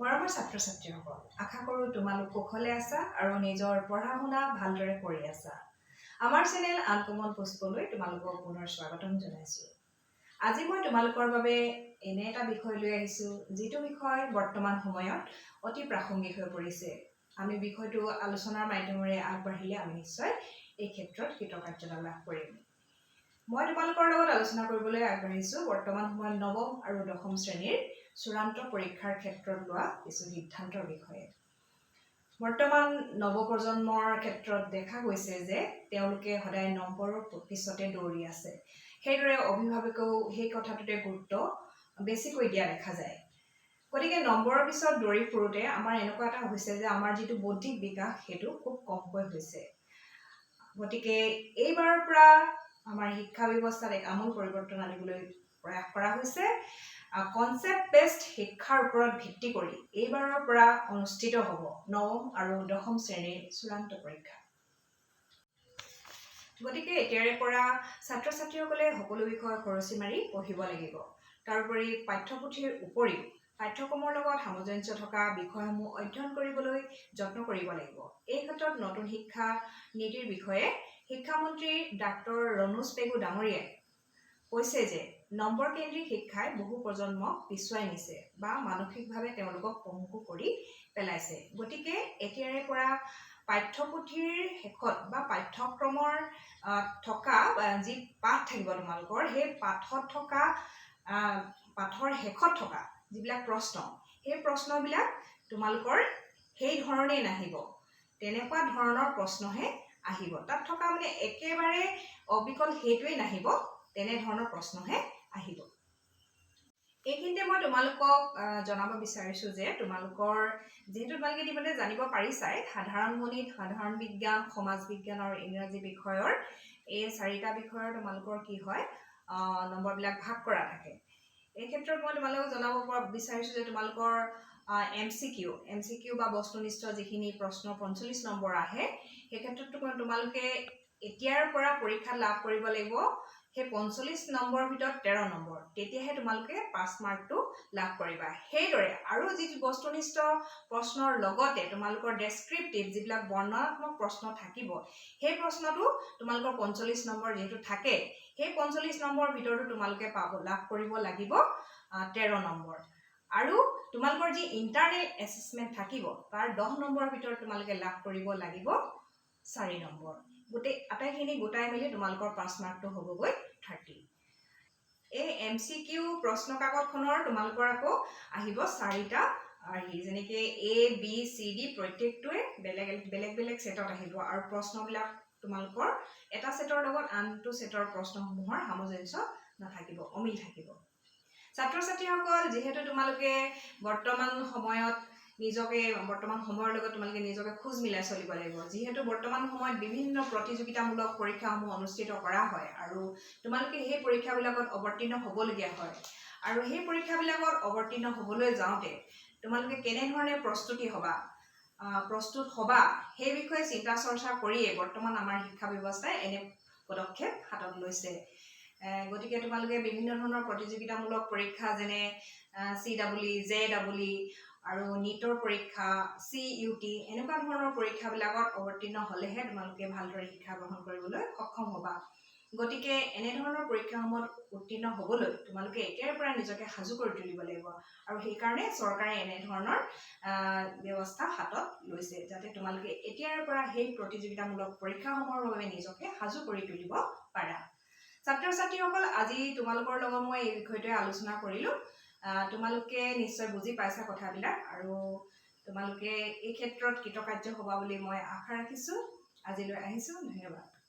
মৰমৰ ছাত্ৰ ছাত্ৰীসকল আশা কৰোঁ তোমালোক কুশলে আছা আৰু নিজৰ পঢ়া শুনা ভালদৰে কৰি আছা। আমাৰ চেনেল আনকমন পুষ্পলৈ তোমালোকক পুনৰ স্বাগতম জনাইছোঁ। আজি মই তোমালোকৰ বাবে এনে এটা বিষয় লৈ আহিছোঁ, যিটো বিষয় বৰ্তমান সময়ত অতি প্ৰাসংগিক হৈ পৰিছে। আমি বিষয়টো আলোচনাৰ মাধ্যমেৰে আগবাঢ়িলে আমি নিশ্চয় এই ক্ষেত্ৰত কৃতকাৰ্যতা লাভ কৰিম। মই তোমালোকৰ লগত আলোচনা কৰিবলৈ আগবাঢ়িছোঁ। বৰ্তমান সময়ত নৱম আৰু দশম শ্ৰেণীৰ চূড়ান্ত পৰীক্ষাৰ ক্ষেত্ৰত লোৱা কিছু সিদ্ধান্তৰ বিষয়ে। বৰ্তমান নৱপ্ৰজন্মৰ ক্ষেত্ৰত দেখা গৈছে যে তেওঁলোকে সদায় নম্বৰৰ পিছতে দৌৰি আছে। সেইদৰে অভিভাৱকেও সেই কথাটোতে গুৰুত্ব বেছিকৈ দিয়া দেখা যায়। গতিকে নম্বৰৰ পিছত দৌৰি ফুৰোঁতে আমাৰ এনেকুৱা এটা হৈছে যে আমাৰ যিটো বৌদ্ধিক বিকাশ সেইটো খুব কমকৈ হৈছে। গতিকে এইবাৰৰ পৰা আমাৰ শিক্ষা ব্যৱস্থাত এক আমূল পৰিৱৰ্তন আনিবলৈ প্ৰয়াস কৰা হৈছে। কনচেপ্ট বেছড শিক্ষাৰ ওপৰত ভিত্তি কৰি এইবাৰৰ পৰা অনুষ্ঠিত হ'ব নৱম আৰু দশম শ্ৰেণীৰ চূড়ান্ত পৰীক্ষা। গতিকে এতিয়াৰে পৰা ছাত্ৰ ছাত্ৰীসকলে সকলো বিষয় খৰচি মাৰি পঢ়িব লাগিব। তাৰোপৰি পাঠ্যপুথিৰ উপৰিও পাঠ্যক্ৰমৰ লগত সামঞ্জস্য থকা বিষয়সমূহ অধ্যয়ন কৰিবলৈ যত্ন কৰিব লাগিব। এই ক্ষেত্ৰত নতুন শিক্ষা নীতিৰ বিষয়ে শিক্ষামন্ত্ৰী ডাক্তৰ ৰণোজ পেগু ডাঙৰীয়াই কৈছে যে নম্বৰ কেন্দ্ৰিক শিক্ষাই বহু প্ৰজন্মক পিছুৱাই নিছে বা মানসিকভাৱে তেওঁলোকক পংগু কৰি পেলাইছে। গতিকে এতিয়াৰে পৰা পাঠ্যপুথিৰ শেষত বা পাঠ্যক্ৰমৰ থকা যি পাঠ থাকিব তোমালোকৰ সেই পাঠত থকা পাঠৰ শেষত থকা যিবিলাক প্ৰশ্ন সেই প্ৰশ্নবিলাক তোমালোকৰ সেই ধৰণেই নাহিব। তেনেকুৱা ধৰণৰ প্ৰশ্নহে আহিব। তাত থকা মানে একেবাৰে অবিকল সেইটোৱেই নাহিব তেনেধৰণৰ প্ৰশ্নহে আহিব। এইখিনিতে মই তোমালোকক জনাব বিচাৰিছোঁ যে তোমালোকৰ যিহেতু তোমালোকে ইতিমধ্যে জানিব পাৰিছাই সাধাৰণ গণিত সাধাৰণ বিজ্ঞান সমাজ বিজ্ঞান আৰু ইংৰাজী বিষয়ৰ এই চাৰিটা বিষয়ৰ তোমালোকৰ কি হয় নম্বৰবিলাক ভাগ কৰা থাকে। এই ক্ষেত্ৰত মই তোমালোকক জনাব বিচাৰিছোঁ যে তোমালোকৰ M C Q M C Q বা বস্তুনিষ্ঠ যিখিনি প্ৰশ্ন পঞ্চল্লিছ নম্বৰ আহে সেই ক্ষেত্ৰত তোমালোকে এতিয়াৰ পৰা পৰীক্ষাত লাভ কৰিব লাগিব। সেই পঞ্চল্লিছ নম্বৰৰ ভিতৰত তেৰ নম্বৰ তেতিয়াহে তোমালোকে পাছ মাৰ্কটো লাভ কৰিবা। সেইদৰে আৰু যি বস্তুনিষ্ঠ প্ৰশ্নৰ লগতে তোমালোকৰ ডেছক্ৰিপটিভ যিবিলাক বৰ্ণনাত্মক প্ৰশ্ন থাকিব সেই প্ৰশ্নটো তোমালোকৰ পঞ্চল্লিছ নম্বৰ যিহেতু থাকে সেই পঞ্চল্লিছ নম্বৰৰ ভিতৰতো তোমালোকে পাব লাভ কৰিব লাগিব তেৰ নম্বৰ। আৰু তোমালোকৰ যি ইণ্টাৰনেল এছেচমেণ্ট থাকিব তাৰ দহ নম্বৰৰ ভিতৰত তোমালোকে লাভ কৰিব লাগিব চাৰি নম্বৰ। গোটেই আটাইখিনি গোটাই মেলি তোমালোকৰ পাছ মাৰ্কটো হ'বগৈ থাৰ্টি এই এম চি কিউ প্ৰশ্ন কাকতখনৰ তোমালোকৰ আকৌ আহিব চাৰিটা। হেৰি যেনেকৈ এ বি চি ডি প্ৰত্যেকটোৱে বেলেগ বেলেগ বেলেগ ছেটত আহিব। আৰু প্ৰশ্নবিলাক তোমালোকৰ এটা ছেটৰ লগত আনটো ছেটৰ প্ৰশ্নসমূহৰ সামঞ্জস্য নাথাকিব অমিল থাকিব। ছাত্ৰ ছাত্ৰীসকল যিহেতু তোমালোকে বৰ্তমান সময়ত নিজকে বৰ্তমান সময়ৰ লগত তোমালোকে নিজকে খোজ মিলাই চলিব লাগিব। যিহেতু বৰ্তমান সময়ত বিভিন্ন প্ৰতিযোগিতামূলক পৰীক্ষাসমূহ অনুষ্ঠিত কৰা হয় আৰু তোমালোকে সেই পৰীক্ষাবিলাকত অৱতীৰ্ণ হ'বলগীয়া হয়। আৰু সেই পৰীক্ষাবিলাকত অৱতীৰ্ণ হ'বলৈ যাওঁতে তোমালোকে কেনেধৰণে প্ৰস্তুতি হ'বা প্ৰস্তুত হ'বা সেই বিষয়ে চিন্তা চৰ্চা কৰিয়ে বৰ্তমান আমাৰ শিক্ষা ব্যৱস্থাই এনে পদক্ষেপ হাতত লৈছে। গতিকে তোমালোকে বিভিন্ন ধৰণৰ প্ৰতিযোগিতামূলক পৰীক্ষা যেনে চি ডাবল জে ডাবল আৰু নীটৰ পৰীক্ষা চি ইউ টি এনেকুৱা ধৰণৰ পৰীক্ষাবিলাকত অৱতীৰ্ণ হ'লেহে তোমালোকে ভালদৰে শিক্ষা গ্ৰহণ কৰিবলৈ সক্ষম হ'বা। গতিকে এনেধৰণৰ পৰীক্ষাসমূহত উত্তীৰ্ণ হ'বলৈ তোমালোকে এতিয়াৰ পৰা নিজকে সাজু কৰি তুলিব লাগিব। আৰু সেইকাৰণে চৰকাৰে এনেধৰণৰ ব্যৱস্থা হাতত লৈছে যাতে তোমালোকে এতিয়াৰ পৰা সেই প্ৰতিযোগিতামূলক পৰীক্ষাসমূহৰ বাবে নিজকে সাজু কৰি তুলিব পাৰা। ছাত্ৰ ছাত্ৰীসকল আজি তোমালোকৰ লগত মই এই বিষয়টোৱে আলোচনা কৰিলোঁ। তোমালোকে নিশ্চয় বুজি পাইছা কথাবিলাক আৰু তোমালোকে এই ক্ষেত্ৰত কৃতকাৰ্য হ'বা বুলি মই আশা ৰাখিছোঁ। আজিলৈ আহিছোঁ। ধন্যবাদ।